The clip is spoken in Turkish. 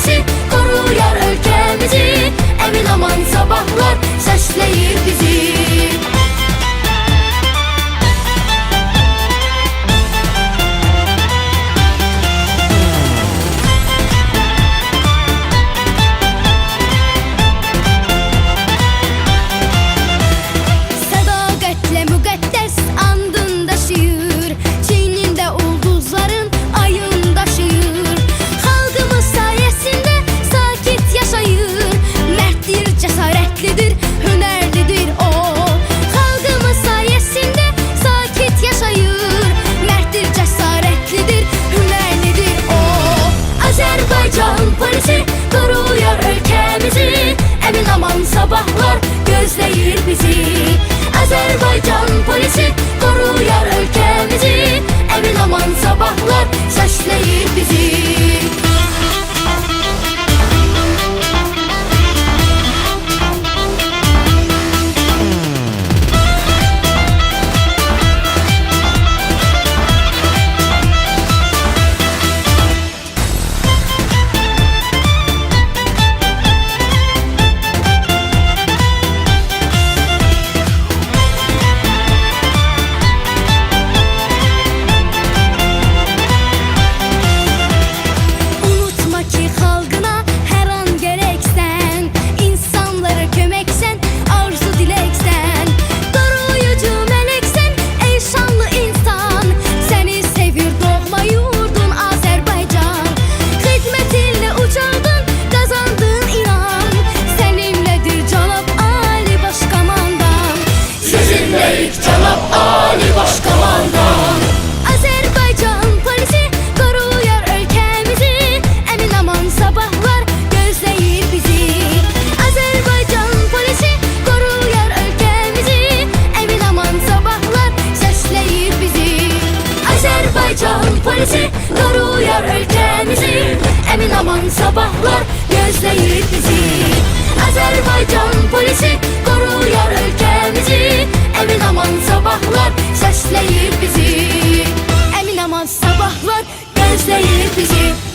心。sabahlar gözleyir bizi. Azerbaycan polisi koruyar ülkemizi. Emin aman sabahlar saçlayır bizi. denizi Koruyar ülkemizi Emin aman sabahlar gözleyir bizi. Azerbaycan polisi Koruyar ülkemizi Emin aman sabahlar sesleyir bizi. Emin aman sabahlar gözleyir bizi.